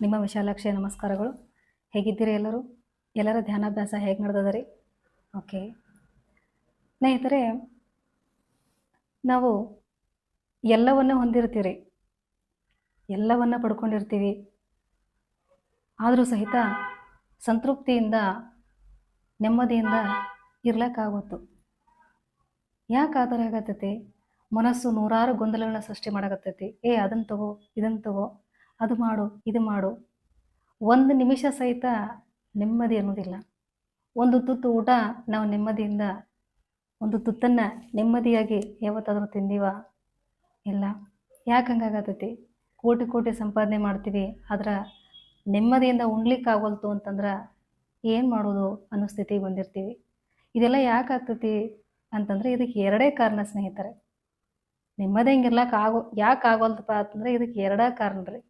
ನಿಮ್ಮ ವಿಶಾಲಾಕ್ಷಿಯ ನಮಸ್ಕಾರಗಳು. ಹೇಗಿದ್ದೀರಿ ಎಲ್ಲರೂ? ಎಲ್ಲರ ಧ್ಯಾನಾಭ್ಯಾಸ ಹೇಗೆ ನಡೆದದ ರೀ ಓಕೆ. ಸ್ನೇಹಿತರೆ, ನಾವು ಎಲ್ಲವನ್ನು ಹೊಂದಿರ್ತೀರಿ. ಎಲ್ಲವನ್ನು ಪಡ್ಕೊಂಡಿರ್ತೀವಿ. ಆದರೂ ಸಹಿತ ಸಂತೃಪ್ತಿಯಿಂದ, ನೆಮ್ಮದಿಯಿಂದ ಇರ್ಲಕ್ಕಾಗುತ್ತು. ಯಾಕೆ ಆ ಥರ ಆಗತ್ತೈತಿ? ಮನಸ್ಸು ನೂರಾರು ಗೊಂದಲಗಳನ್ನ ಸೃಷ್ಟಿ ಮಾಡಕತ್ತೈತಿ. ಏ ಅದನ್ನು ತಗೋ ಇದನ್ನು ತಗೋ. ಅದು ಮಾಡು, ಇದು ಮಾಡು. ಒಂದು ನಿಮಿಷ ಸಹಿತ ನೆಮ್ಮದಿ ಅನ್ನೋದಿಲ್ಲ. ಒಂದು ತುತ್ತು ಊಟ ನಾವು ನೆಮ್ಮದಿಯಿಂದ, ಒಂದು ತುತ್ತನ್ನು ನೆಮ್ಮದಿಯಾಗಿ ಯಾವತ್ತಾದರೂ ತಿಂದೀವ? ಇಲ್ಲ. ಯಾಕೆ ಹಂಗಾಗತ್ತೈತಿ ಕೋಟಿ ಕೋಟಿ ಸಂಪಾದನೆ ಮಾಡ್ತೀವಿ, ಆದ್ರೆ ನೆಮ್ಮದಿಯಿಂದ ಉಣ್ಲಿಕ್ಕಾಗಲ್ತು ಅಂತಂದ್ರೆ ಏನು ಮಾಡೋದು ಅನ್ನೋ ಸ್ಥಿತಿಗೆ ಬಂದಿರ್ತೀವಿ. ಇದೆಲ್ಲ ಯಾಕೆ ಆಗ್ತೈತಿ ಅಂತಂದ್ರೆ ಇದಕ್ಕೆ ಎರಡೇ ಕಾರಣ ಸ್ನೇಹಿತರೆ. ನೆಮ್ಮದಿ ಹಿಂಗಿರ್ಲಕ್ಕೆ ಆಗೋ, ಯಾಕೆ ಆಗೋಲ್ತಪ್ಪ ಅಂತಂದ್ರೆ ಇದಕ್ಕೆ ಎರಡೇ ಕಾರಣ ರೀ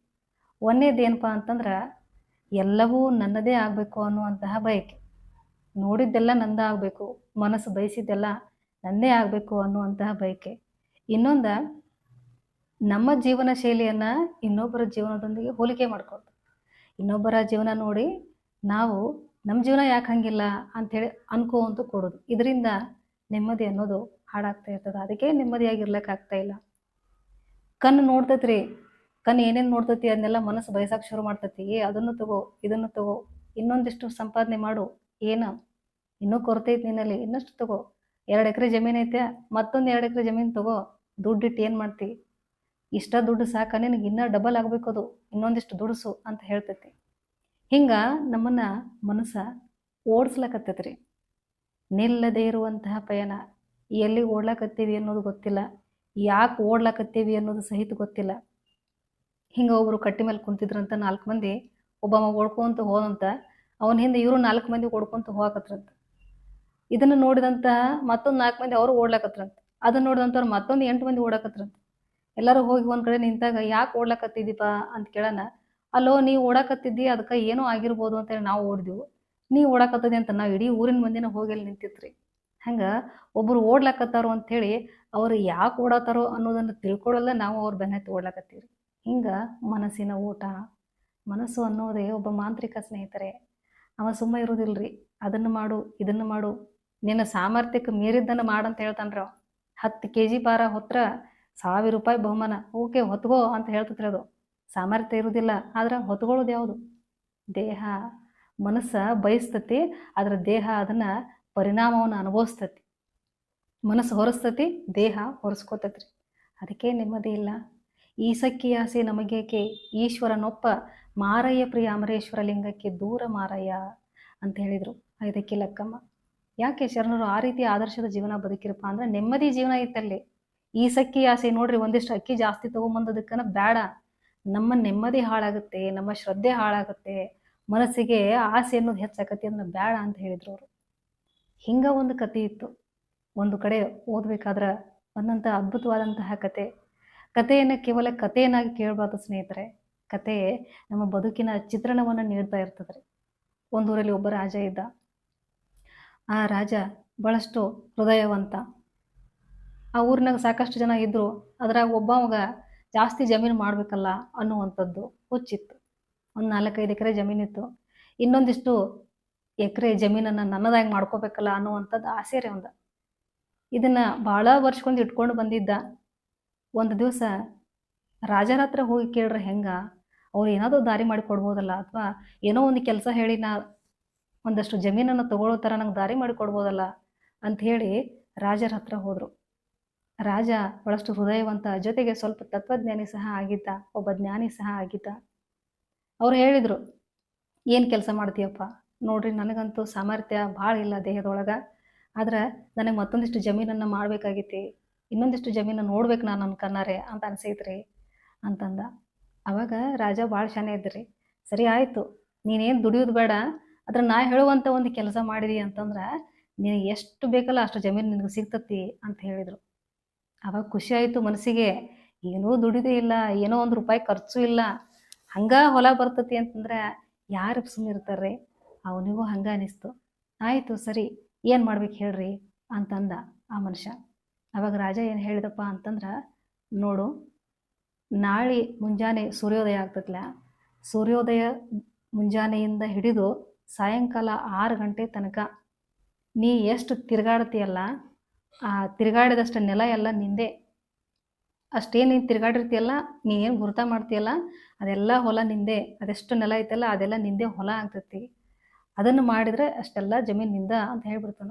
ಒಂದೇದು ಏನಪ್ಪ ಅಂತಂದ್ರೆ, ಎಲ್ಲವೂ ನನ್ನದೇ ಆಗಬೇಕು ಅನ್ನುವಂತಹ ಬಯಕೆ. ನೋಡಿದ್ದೆಲ್ಲ ನಂದ ಆಗಬೇಕು, ಮನಸ್ಸು ಬಯಸಿದ್ದೆಲ್ಲ ನಂದೇ ಆಗಬೇಕು ಅನ್ನುವಂತಹ ಬಯಕೆ. ಇನ್ನೊಂದು, ನಮ್ಮ ಜೀವನ ಶೈಲಿಯನ್ನು ಇನ್ನೊಬ್ಬರ ಜೀವನದೊಂದಿಗೆ ಹೋಲಿಕೆ ಮಾಡ್ಕೊಳ್ತು. ಇನ್ನೊಬ್ಬರ ಜೀವನ ನೋಡಿ ನಾವು ನಮ್ಮ ಜೀವನ ಯಾಕೆ ಹಂಗಿಲ್ಲ ಅಂಥೇಳಿ ಅನ್ಕೋ ಅಂತ ಕೊಡೋದು. ಇದರಿಂದ ನೆಮ್ಮದಿ ಅನ್ನೋದು ಹಾಳಾಗ್ತಾ ಇರ್ತದೆ. ಅದಕ್ಕೆ ನೆಮ್ಮದಿಯಾಗಿರ್ಲಿಕ್ಕೆ ಆಗ್ತಾ ಇಲ್ಲ. ಕಣ್ಣು ನೋಡ್ತೈತ್ರಿ ಕಣ್ಣು ಏನೇನು ನೋಡ್ತತಿ ಅದನ್ನೆಲ್ಲ ಮನಸ್ಸು ಬಯಸಕ್ಕೆ ಶುರು ಮಾಡ್ತತಿ. ಏ, ಅದನ್ನು ತಗೋ, ಇದನ್ನು ತಗೋ, ಇನ್ನೊಂದಿಷ್ಟು ಸಂಪಾದನೆ ಮಾಡು. ಏನು? ಇನ್ನೂ ಕೊರತೆ ಐತಿ ನಿನ್ನಲ್ಲಿ. ಇನ್ನಷ್ಟು ತಗೋ. ಎರಡು ಎಕರೆ ಜಮೀನು ಐತೆ. ಮತ್ತೊಂದು ಎರಡು ಎಕರೆ ಜಮೀನು ತಗೋ. ದುಡ್ಡಿಟ್ಟು ಏನು ಮಾಡ್ತಿ? ಇಷ್ಟ ದುಡ್ಡು ಸಾಕ. ನಿನಗೆ ಇನ್ನೂ ಡಬಲ್ ಆಗಬೇಕು ಅದು. ಇನ್ನೊಂದಿಷ್ಟು ದುಡಿಸು ಅಂತ ಹೇಳ್ತೈತಿ. ಹಿಂಗೆ ನಮ್ಮನ್ನು ಮನಸ್ಸ ಓಡಿಸ್ಲಕತ್ತೈತ್ರಿ. ನಿಲ್ಲದೇ ಇರುವಂತಹ ಪಯಣ. ಎಲ್ಲಿ ಓಡ್ಲಾಕತ್ತೀವಿ ಅನ್ನೋದು ಗೊತ್ತಿಲ್ಲ. ಯಾಕೆ ಓಡ್ಲಾಕತ್ತೀವಿ ಅನ್ನೋದು ಸಹಿತ ಗೊತ್ತಿಲ್ಲ. ಹಿಂಗೆ ಒಬ್ರು ಕಟ್ಟಿ ಮೇಲೆ ಕುಂತಿದ್ರಂತ ನಾಲ್ಕು ಮಂದಿ ಒಬ್ಬಮ್ಮ ಓಡ್ಕೊಂತ ಹೋದಂತ, ಅವನ ಹಿಂದೆ ಇವರು ನಾಲ್ಕು ಮಂದಿ ಓಡ್ಕೊಂತ ಹೋಗಕತ್ರಂತ. ಇದನ್ನ ನೋಡಿದಂತ ಮತ್ತೊಂದು ನಾಲ್ಕು ಮಂದಿ ಅವರು ಓಡ್ಲಾಕತ್ರಂತ. ಅದನ್ನ ನೋಡಿದಂತವ್ರು ಮತ್ತೊಂದು ಎಂಟು ಮಂದಿ ಓಡಾಕತ್ರಂತ. ಎಲ್ಲರೂ ಹೋಗಿ ಒಂದ್ ಕಡೆ ನಿಂತಾಗ, ಯಾಕೆ ಓಡ್ಲಕತ್ತಿದ್ದೀಪ ಅಂತ ಕೇಳೋಣ ಅಲ್ಲೋ, ನೀ ಓಡಾಕತ್ತಿದ್ದಿ ಅದಕ್ಕೆ ಏನೋ ಆಗಿರ್ಬೋದು ಅಂತೇಳಿ ನಾವು ಓಡಿದ್ವು. ನೀ ಓಡಾಕತ್ತದಿ ಅಂತ ನಾವು ಇಡೀ ಊರಿನ ಮಂದಿನ ಹೋಗಿ ಅಲ್ಲಿ ನಿಂತಿತ್ರಿ ಹಂಗೆ ಒಬ್ಬರು ಓಡ್ಲಾಕತ್ತಾರೋ ಹೇಳಿ ಅವ್ರು ಯಾಕೆ ಓಡಾತಾರೋ ಅನ್ನೋದನ್ನ ತಿಳ್ಕೊಳ್ಳಲ್ಲ ನಾವು ಅವ್ರ ಬೆನ್ನತ್ತಿ ಓಡ್ಲಾಕತ್ತೀವಿ ಹಿಂಗೆ ಮನಸ್ಸಿನ ಊಟ, ಮನಸ್ಸು ಅನ್ನೋದೇ ಒಬ್ಬ ಮಾಂತ್ರಿಕ ಸ್ನೇಹಿತರೆ. ಅವ ಸುಮ್ಮ ಇರೋದಿಲ್ರಿ. ಅದನ್ನು ಮಾಡು, ಇದನ್ನು ಮಾಡು. ನಿನ್ನ ಸಾಮರ್ಥ್ಯಕ್ಕೆ ಮೀರಿದ್ದನ್ನು ಮಾಡಂತ ಹೇಳ್ತಾನ್ರಿ. ಅವ ಹತ್ತು ಕೆ ಜಿ ಭಾರ ಹೊತ್ರ ಸಾವಿರ ರೂಪಾಯಿ ಬಹುಮಾನ. ಓಕೆ ಹೊತ್ಗೋ ಅಂತ ಹೇಳ್ತತ್ರಿ ಅದು. ಸಾಮರ್ಥ್ಯ ಇರೋದಿಲ್ಲ, ಆದ್ರೆ ಹೊತ್ಕೊಳ್ಳೋದು ಯಾವುದು? ದೇಹ. ಮನಸ್ಸ ಬಯಸ್ತತಿ, ಆದ್ರೆ ದೇಹ ಅದನ್ನ ಪರಿಣಾಮವನ್ನು ಅನುಭವಿಸ್ತತಿ. ಮನಸ್ಸು ಹೊರಸ್ತತಿ, ದೇಹ ಹೊರಸ್ಕೋತತ್ರಿ. ಅದಕ್ಕೆ ನೆಮ್ಮದಿ ಇಲ್ಲ. ಈಸಕ್ಕಿ ಆಸೆ ನಮಗೇಕೆ ಈಶ್ವರನೊಪ್ಪ, ಮಾರಯ್ಯ ಪ್ರಿಯ ಅಮರೇಶ್ವರ ಲಿಂಗಕ್ಕೆ ದೂರ ಮಾರಯ್ಯ ಅಂತ ಹೇಳಿದರು. ಇದಕ್ಕೆ ಲಕ್ಕಮ್ಮ. ಯಾಕೆ ಶರಣರು ಆ ರೀತಿ ಆದರ್ಶದ ಜೀವನ ಬದುಕಿರಪ್ಪ ಅಂದ್ರೆ ನೆಮ್ಮದಿ ಜೀವನ ಇತ್ತಲ್ಲಿ. ಈಸಕ್ಕಿ ಆಸೆ ನೋಡ್ರಿ ಒಂದಿಷ್ಟು ಅಕ್ಕಿ ಜಾಸ್ತಿ ತಗೊಂಬಂದದಕ್ಕನ ಬೇಡ ನಮ್ಮ ನೆಮ್ಮದಿ ಹಾಳಾಗುತ್ತೆ, ನಮ್ಮ ಶ್ರದ್ಧೆ ಹಾಳಾಗುತ್ತೆ, ಮನಸ್ಸಿಗೆ ಆಸೆ ಅನ್ನೋದು ಹೆಚ್ಚಾಕತಿ ಅದನ್ನ ಬೇಡ ಅಂತ ಹೇಳಿದ್ರು ಅವರು. ಹಿಂಗ ಒಂದು ಕತೆ ಇತ್ತು. ಒಂದು ಕಡೆ ಓದ್ಬೇಕಾದ್ರೆ ಒಂದಂಥ ಅದ್ಭುತವಾದಂತಹ ಕತೆ. ಕಥೆಯನ್ನು ಕೇವಲ ಕಥೆಯನ್ನಾಗಿ ಕೇಳಬಾರ್ದು ಸ್ನೇಹಿತರೆ. ಕತೆ ನಮ್ಮ ಬದುಕಿನ ಚಿತ್ರಣವನ್ನು ನೀಡ್ತಾ ಇರ್ತದ್ರಿ. ಒಂದೂರಲ್ಲಿ ಒಬ್ಬ ರಾಜ ಇದ್ದ. ಆ ರಾಜ ಭಾಳಷ್ಟು ಹೃದಯವಂತ. ಆ ಊರಿನಾಗ ಸಾಕಷ್ಟು ಜನ ಇದ್ದರು ಅದ್ರಾಗ ಒಬ್ಬವಾಗ ಜಾಸ್ತಿ ಜಮೀನು ಮಾಡಬೇಕಲ್ಲ ಅನ್ನುವಂಥದ್ದು ಹುಚ್ಚಿತ್ತು. ಒಂದು ನಾಲ್ಕೈದು ಎಕರೆ ಜಮೀನಿತ್ತು. ಇನ್ನೊಂದಿಷ್ಟು ಎಕರೆ ಜಮೀನನ್ನು ನನ್ನದಾಗಿ ಮಾಡ್ಕೋಬೇಕಲ್ಲ ಅನ್ನುವಂಥದ್ದು ಆಸೆ ರೀ ಒಂದು. ಇದನ್ನು ಭಾಳ ವರ್ಷಕೊಂಡು ಇಟ್ಕೊಂಡು ಬಂದಿದ್ದ. ಒಂದು ದಿವಸ ರಾಜರ ಹತ್ರ ಹೋಗಿ ಕೇಳ್ರೆ ಹೆಂಗ? ಅವ್ರು ಏನಾದರೂ ದಾರಿ ಮಾಡಿ ಕೊಡ್ಬೋದಲ್ಲ? ಅಥವಾ ಏನೋ ಒಂದು ಕೆಲಸ ಹೇಳಿ ನಾ ಒಂದಷ್ಟು ಜಮೀನನ್ನು ತಗೊಳ್ಳೋ ಥರ ನಂಗೆ ದಾರಿ ಮಾಡಿ ಕೊಡ್ಬೋದಲ್ಲ? ಅಂತ ಹೇಳಿ ರಾಜರ ಹತ್ರ ಹೋದರು. ರಾಜ ಬಹಳಷ್ಟು ಹೃದಯವಂತ, ಜೊತೆಗೆ ಸ್ವಲ್ಪ ತತ್ವಜ್ಞಾನಿ ಸಹ ಆಗಿದ್ದ, ಒಬ್ಬ ಜ್ಞಾನಿ ಸಹ ಆಗಿದ್ದ. ಅವ್ರು ಹೇಳಿದರು, ಏನು ಕೆಲಸ ಮಾಡ್ತೀಯಪ್ಪ? ನೋಡ್ರಿ, ನನಗಂತೂ ಸಾಮರ್ಥ್ಯ ಭಾಳ ಇಲ್ಲ ದೇಹದೊಳಗೆ. ಆದ್ರೆ ನನಗೆ ಮತ್ತೊಂದಿಷ್ಟು ಜಮೀನನ್ನು ಮಾಡಬೇಕಾಗಿತ್ತು. ಇನ್ನೊಂದಿಷ್ಟು ಜಮೀನು ನೋಡ್ಬೇಕು ನಾನು ನನ್ನ ಕಣ್ಣಾರೆ ಅಂತ ಅನ್ಸೈತ್ರಿ ಅಂತಂದ. ಅವಾಗ ರಾಜ ಭಾಳ ಶಾನೆ ಇದ್ರಿ. ಸರಿ ಆಯಿತು, ನೀನೇನು ದುಡಿಯೋದು ಬೇಡ ಅದ್ರ ನಾ ಹೇಳುವಂಥ ಒಂದು ಕೆಲಸ ಮಾಡಿದಿ ಅಂತಂದ್ರೆ ನಿನಗೆ ಎಷ್ಟು ಬೇಕಲ್ಲ ಅಷ್ಟು ಜಮೀನು ನಿನಗೆ ಸಿಗ್ತತಿ ಅಂತ ಹೇಳಿದರು. ಅವಾಗ ಖುಷಿ ಆಯಿತು ಮನಸ್ಸಿಗೆ, ಏನೂ ದುಡಿದೇ ಇಲ್ಲ, ಏನೋ ಒಂದು ರೂಪಾಯಿ ಖರ್ಚು ಇಲ್ಲ, ಹಂಗೆ ಹೊಲ ಬರ್ತತಿ ಅಂತಂದ್ರೆ ಯಾರು ಇರ್ತಾರ್ರಿ? ಅವನಿಗೂ ಹಂಗೆ ಅನಿಸ್ತು. ಆಯಿತು ಸರಿ, ಏನು ಮಾಡ್ಬೇಕು ಹೇಳ್ರಿ ಅಂತಂದ ಆ ಮನುಷ್ಯ. ಅವಾಗ ರಾಜ ಏನು ಹೇಳಿದಪ್ಪ ಅಂತಂದ್ರೆ, ನೋಡು, ನಾಳೆ ಮುಂಜಾನೆ ಸೂರ್ಯೋದಯ ಆಗ್ತತ್ಲ? ಸೂರ್ಯೋದಯ ಮುಂಜಾನೆಯಿಂದ ಹಿಡಿದು ಸಾಯಂಕಾಲ ಆರು ಗಂಟೆ ತನಕ ನೀ ಎಷ್ಟು ತಿರುಗಾಡ್ತೀಯಲ್ಲ, ಆ ತಿರುಗಾಡಿದಷ್ಟು ನೆಲ ಎಲ್ಲ ನಿಂದೆ. ಅಷ್ಟೇನು ನೀನು ತಿರುಗಾಡಿರ್ತೀಯಲ್ಲ, ನೀ ಏನು ಗುರುತ ಮಾಡ್ತೀಯಲ್ಲ, ಅದೆಲ್ಲ ಹೊಲ ನಿಂದೆ. ಅದೆಷ್ಟು ನೆಲ ಐತಲ್ಲ ಅದೆಲ್ಲ ನಿಂದೆ ಹೊಲ ಆಗ್ತೈತಿ. ಅದನ್ನು ಮಾಡಿದರೆ ಅಷ್ಟೆಲ್ಲ ಜಮೀನು ನಿಂದ ಅಂತ ಹೇಳ್ಬಿಡ್ತಾನ.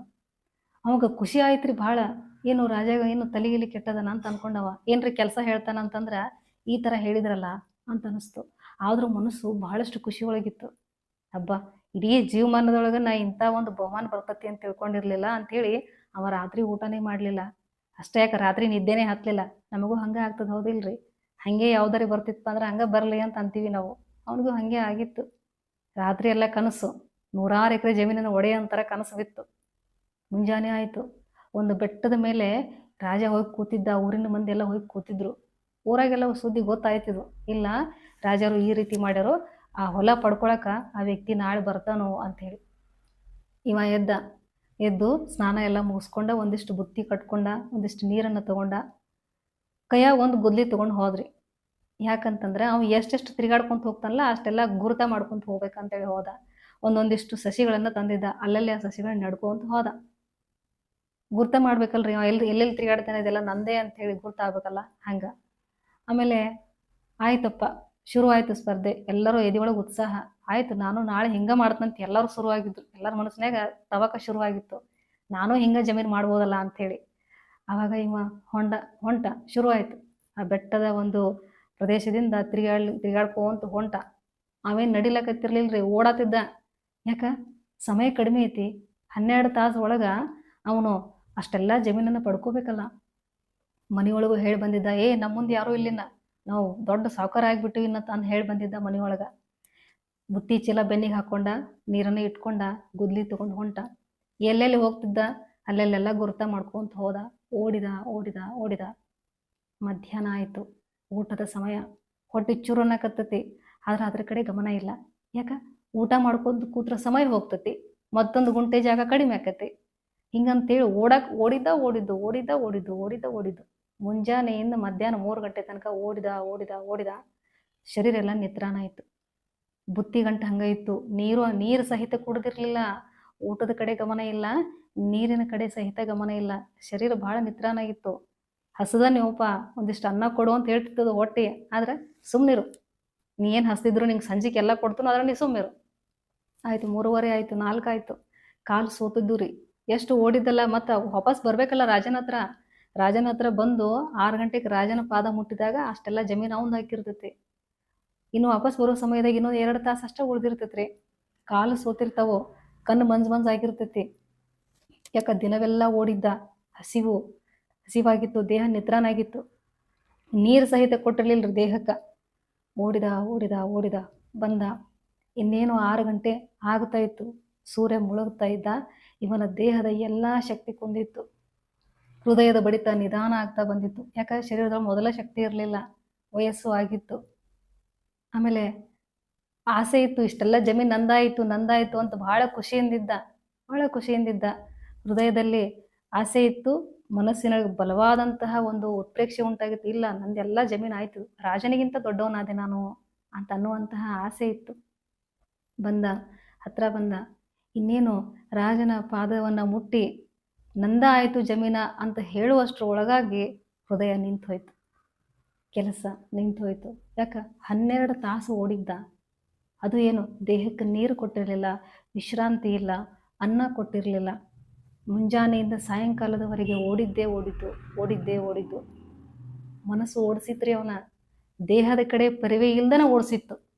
ಅವಾಗ ಖುಷಿ ಆಯ್ತ್ರಿ ಬಹಳ ಏನು ರಾಜಾಗ ಏನು ತಲೆಗಿಲಿ ಕೆಟ್ಟದನ ಅಂತ ಅನ್ಕೊಂಡವ. ಏನ್ರಿ ಕೆಲಸ ಹೇಳ್ತಾನ ಅಂತಂದ್ರೆ ಈ ಥರ ಹೇಳಿದ್ರಲ್ಲ ಅಂತ ಅನಿಸ್ತು. ಆದ್ರೂ ಮನಸ್ಸು ಬಹಳಷ್ಟು ಖುಷಿ ಒಳಗಿತ್ತು. ಹಬ್ಬ ಇಡೀ ಜೀವಮಾನದೊಳಗ ನಾ ಇಂಥ ಒಂದು ಬಹುಮಾನ ಬರ್ತತಿ ಅಂತ ತಿಳ್ಕೊಂಡಿರ್ಲಿಲ್ಲ ಅಂಥೇಳಿ ಅವ ರಾತ್ರಿ ಊಟನೇ ಮಾಡಲಿಲ್ಲ. ಅಷ್ಟೇ ಯಾಕೆ ರಾತ್ರಿ ನಿದ್ದೆನೇ ಹತ್ತಲಿಲ್ಲ ನಮಗೂ ಹಂಗೆ ಆಗ್ತದ ಹೌದಿಲ್ರಿ? ಹಂಗೆ ಯಾವ್ದಾರಿ ಬರ್ತಿತ್ತು ಅಂದ್ರೆ ಹಂಗೆ ಬರಲಿ ಅಂತ ಅಂತೀವಿ ನಾವು. ಅವನಿಗೂ ಹಂಗೆ ಆಗಿತ್ತು. ರಾತ್ರಿ ಎಲ್ಲ ಕನಸು. ನೂರಾರು ಎಕರೆ ಜಮೀನನ್ನು ಅಂತಾರ ಕನಸು ಬಿತ್ತು. ಮುಂಜಾನೆ ಆಯಿತು. ಒಂದು ಬೆಟ್ಟದ ಮೇಲೆ ರಾಜ ಹೋಗಿ ಕೂತಿದ್ದ, ಊರಿನ ಮಂದಿ ಎಲ್ಲ ಹೋಗಿ ಕೂತಿದ್ರು. ಊರಾಗೆಲ್ಲ ಸುದ್ದಿ ಗೊತ್ತಾಯ್ತಿದ್ರು ಇಲ್ಲ, ರಾಜರು ಈ ರೀತಿ ಮಾಡ್ಯಾರೋ, ಆ ಹೊಲ ಪಡ್ಕೊಳಕ ಆ ವ್ಯಕ್ತಿ ನಾಳೆ ಬರ್ತಾನೋ ಅಂಥೇಳಿ ಇವ ಎದ್ದ. ಎದ್ದು ಸ್ನಾನ ಎಲ್ಲ ಮುಗಿಸ್ಕೊಂಡ ಒಂದಿಷ್ಟು ಬುತ್ತಿ ಕಟ್ಕೊಂಡ, ಒಂದಿಷ್ಟು ನೀರನ್ನು ತಗೊಂಡ, ಕೈಯಾಗ ಒಂದು ಗುದ್ಲಿ ತಗೊಂಡು ಹೋದ್ರಿ. ಯಾಕಂತಂದ್ರೆ ಅವ್ನು ಎಷ್ಟೆಷ್ಟು ತಿರುಗಾಡ್ಕೊಂತ ಹೋಗ್ತಾನಲ್ಲ, ಅಷ್ಟೆಲ್ಲ ಗುರುತ ಮಾಡ್ಕೊಂತ ಹೋಗ್ಬೇಕಂತೇಳಿ ಹೋದ. ಒಂದೊಂದಿಷ್ಟು ಸಸಿಗಳನ್ನು ತಂದಿದ್ದ. ಅಲ್ಲಲ್ಲಿ ಆ ಸಸಿಗಳನ್ನ ನಡ್ಕೊಂತ ಹೋದ. ಗುರ್ತ ಮಾಡ್ಬೇಕಲ್ರಿ ಎಲ್ಲಿ ಎಲ್ಲೆಲ್ಲಿ ತಿರುಗಾಡ್ತಾನೆ ಇದೆಲ್ಲ ನಂದೇ ಅಂತ ಹೇಳಿ ಗುರ್ತ ಆಗ್ಬೇಕಲ್ಲ? ಹಂಗ. ಆಮೇಲೆ ಆಯ್ತಪ್ಪ ಶುರು ಆಯ್ತು ಸ್ಪರ್ಧೆ. ಎಲ್ಲರೂ ಎದೆಯೊಳಗೆ ಉತ್ಸಾಹ. ಆಯ್ತು, ನಾನು ನಾಳೆ ಹಿಂಗ ಮಾಡ್ತಂತ ಎಲ್ಲರೂ ಶುರುವಾಗಿದ್ರು. ಎಲ್ಲರ ಮನಸ್ಸಿನಾಗ ತವಕ ಶುರುವಾಗಿತ್ತು. ನಾನು ಹಿಂಗ ಜಮೀನು ಮಾಡ್ಬೋದಲ್ಲ ಅಂಥೇಳಿ ಅವಾಗ ಇವ ಹೊಂಡ, ಹೊಂಟ ಶುರು ಆಯ್ತು ಆ ಬೆಟ್ಟದ ಒಂದು ಪ್ರದೇಶದಿಂದ ತಿರುಗಾಡ್ ತಿರುಗಾಡ್ಕೊಂತ ಹೊಂಟ. ಅವೇನು ರೀ ಓಡಾತಿದ್ದ. ಯಾಕ? ಸಮಯ ಕಡಿಮೆ ಐತಿ. ಹನ್ನೆರಡು ತಾಸು ಒಳಗೆ ಅವನು ಅಷ್ಟೆಲ್ಲ ಜಮೀನನ್ನು ಪಡ್ಕೋಬೇಕಲ್ಲ. ಮನೆಯೊಳಗೂ ಹೇಳಿ ಬಂದಿದ್ದ, ಏ ನಮ್ಮ ಮುಂದೆ ಯಾರೂ ಇಲ್ಲಿನ, ನಾವು ದೊಡ್ಡ ಸಾವುಕಾರ ಆಗಿಬಿಟ್ಟಿವಿ ಅಂತ ಹೇಳಿ ಬಂದಿದ್ದ ಮನೆಯೊಳಗೆ. ಬುತ್ತಿ ಚೀಲ ಬೆನ್ನಿಗೆ ಹಾಕ್ಕೊಂಡ ನೀರನ್ನು ಇಟ್ಕೊಂಡ, ಗುದ್ಲಿ ತಗೊಂಡು ಹೊಂಟ. ಎಲ್ಲೆಲ್ಲಿ ಹೋಗ್ತಿದ್ದ, ಅಲ್ಲೆಲ್ಲೆಲ್ಲ ಗುರುತ ಮಾಡ್ಕೊಂತ ಹೋದ. ಓಡಿದ ಓಡಿದ ಓಡಿದ. ಮಧ್ಯಾಹ್ನ ಆಯಿತು, ಊಟದ ಸಮಯ. ಹೊಟ್ಟೆ ಚೂರು ಅನ್ನಕತ್ತತಿ ಆದ್ರೆ ಅದ್ರ ಕಡೆ ಗಮನ ಇಲ್ಲ. ಯಾಕ? ಊಟ ಮಾಡ್ಕೊಂತ ಕೂತ್ರ ಸಮಯ ಹೋಗ್ತತಿ, ಮತ್ತೊಂದು ಗುಂಟೆ ಜಾಗ ಕಡಿಮೆ ಆಕತಿ. ಹಿಂಗಂತೇಳಿ ಓಡಕ್ ಓಡಿದ್ದ ಓಡಿದ್ದು ಓಡಿದ್ದ ಓಡಿದ್ದು ಓಡಿದ್ದ ಓಡಿದ್ದು ಮುಂಜಾನೆಯಿಂದ ಮಧ್ಯಾಹ್ನ ಮೂರು ಗಂಟೆ ತನಕ ಓಡಿದ ಓಡಿದ ಓಡಿದ, ಶರೀರ ಎಲ್ಲ ನಿತ್ರಾಣ ಆಯಿತು. ಬುತ್ತಿ ಗಂಟೆ ಹಂಗೆ ಇತ್ತು. ನೀರು ನೀರು ಸಹಿತ ಕುಡ್ದಿರ್ಲಿಲ್ಲ. ಊಟದ ಕಡೆ ಗಮನ ಇಲ್ಲ. ನೀರಿನ ಕಡೆ ಸಹಿತ ಗಮನ ಇಲ್ಲ. ಶರೀರ ಭಾಳ ನಿತ್ರಾಣ ಆಗಿತ್ತು. ಹಸದ ನೀವಪ್ಪ ಒಂದಿಷ್ಟು ಅನ್ನ ಕೊಡು ಅಂತ ಹೇಳ್ತಿದ್ದದು ಹೊಟ್ಟೆ. ಆದ್ರೆ ಸುಮ್ಮನಿರು ನೀ ಏನು ಹಸಿದ್ರು ನಿಂಗೆ ಸಂಜೆಗೆ ಎಲ್ಲ ಕೊಡ್ತು ಆದ್ರೆ ನೀ ಸುಮ್ಮನಿರು ಆಯ್ತು, ಮೂರುವರೆ ಆಯಿತು, ನಾಲ್ಕು ಆಯಿತು. ಕಾಲು ಸೋತಿದ್ದು ರೀ ಎಷ್ಟು ಓಡಿದ್ದಲ್ಲ, ಮತ್ತು ವಾಪಸ್ ಬರಬೇಕಲ್ಲ ರಾಜನ ಹತ್ರ. ರಾಜನ ಹತ್ರ ಬಂದು ಆರು ಗಂಟೆಗೆ ರಾಜನ ಪಾದ ಮುಟ್ಟಿದಾಗ ಅಷ್ಟೆಲ್ಲ ಜಮೀನು ಅವಂದು ಹಾಕಿರ್ತೈತಿ. ಇನ್ನು ವಾಪಸ್ ಬರೋ ಸಮಯದಾಗ ಇನ್ನೊಂದು ಎರಡು ತಾಸು ಅಷ್ಟೇ ಉಳ್ದಿರ್ತೈತಿ ಕಾಲು ಸೋತಿರ್ತಾವೋ, ಕಣ್ಣು ಮಂಜು ಮಂಜು ಆಗಿರ್ತೈತಿ. ಯಾಕ ದಿನವೆಲ್ಲ ಓಡಿದ್ದ? ಹಸಿವು. ಹಸಿವಾಗಿತ್ತು, ದೇಹ ನಿದ್ರಾನಾಗಿತ್ತು. ನೀರು ಸಹಿತ ಕೊಟ್ಟಿರ್ಲಿಲ್ಲ ರೀ ದೇಹಕ್ಕೆ. ಓಡಿದ ಓಡಿದ ಓಡಿದ, ಬಂದ. ಇನ್ನೇನು ಆರು ಗಂಟೆ ಆಗ್ತಾ ಇತ್ತು. ಸೂರ್ಯ ಮುಳುಗ್ತಾ ಇದ್ದ. ಇವನ ದೇಹದ ಎಲ್ಲ ಶಕ್ತಿ ಕುಂದಿತ್ತು. ಹೃದಯದ ಬಡಿತ ನಿಧಾನ ಆಗ್ತಾ ಬಂದಿತ್ತು. ಯಾಕಂದ್ರೆ ಶರೀರದೊಳಗೆ ಮೊದಲ ಶಕ್ತಿ ಇರಲಿಲ್ಲ. ವಯಸ್ಸು ಆಗಿತ್ತು. ಆಮೇಲೆ ಆಸೆ ಇತ್ತು, ಇಷ್ಟೆಲ್ಲ ಜಮೀನು ನಂದಾಯಿತು ನಂದಾಯಿತು ಅಂತ ಭಾಳ ಖುಷಿಯಿಂದಿದ್ದ ಭಾಳ ಖುಷಿಯಿಂದಿದ್ದ. ಹೃದಯದಲ್ಲಿ ಆಸೆ ಇತ್ತು ಮನಸ್ಸಿನೊಳಗೆ ಬಲವಾದಂತಹ ಒಂದು ಉತ್ಪ್ರೇಕ್ಷೆ ಉಂಟಾಗಿತ್ತು. ಇಲ್ಲ, ನಂದೆಲ್ಲ ಜಮೀನು ಆಯಿತು, ರಾಜನಿಗಿಂತ ದೊಡ್ಡವನಾದೆ ನಾನು ಅಂತ ಅನ್ನುವಂತಹ ಆಸೆ ಇತ್ತು. ಬಂದ, ಹತ್ರ ಬಂದ. ಇನ್ನೇನು ರಾಜನ ಪಾದವನ್ನು ಮುಟ್ಟಿ, ನಂದ ಆಯಿತು ಜಮೀನ ಅಂತ ಹೇಳುವಷ್ಟರ ಒಳಗಾಗಿ ಹೃದಯ ನಿಂತು ಹೋಯ್ತು ಕೆಲಸ ನಿಂತು ಹೋಯ್ತು ಯಾಕೆ? ಹನ್ನೆರಡು ತಾಸು ಓಡಿದ್ದ. ಅದು ಏನು? ದೇಹಕ್ಕೆ ನೀರು ಕೊಟ್ಟಿರಲಿಲ್ಲ, ವಿಶ್ರಾಂತಿ ಇಲ್ಲ, ಅನ್ನ ಕೊಟ್ಟಿರಲಿಲ್ಲ. ಮುಂಜಾನೆಯಿಂದ ಸಾಯಂಕಾಲದವರೆಗೆ ಓಡಿದ್ದೇ ಓಡಿತು ಓಡಿದ್ದೇ ಓಡಿತು. ಮನಸ್ಸು ಓಡಿಸಿತ್ರಿ ಅವನ. ದೇಹದ ಕಡೆ ಪರಿವೆ ಇಲ್ದನ ಓಡಿಸಿತ್ತು.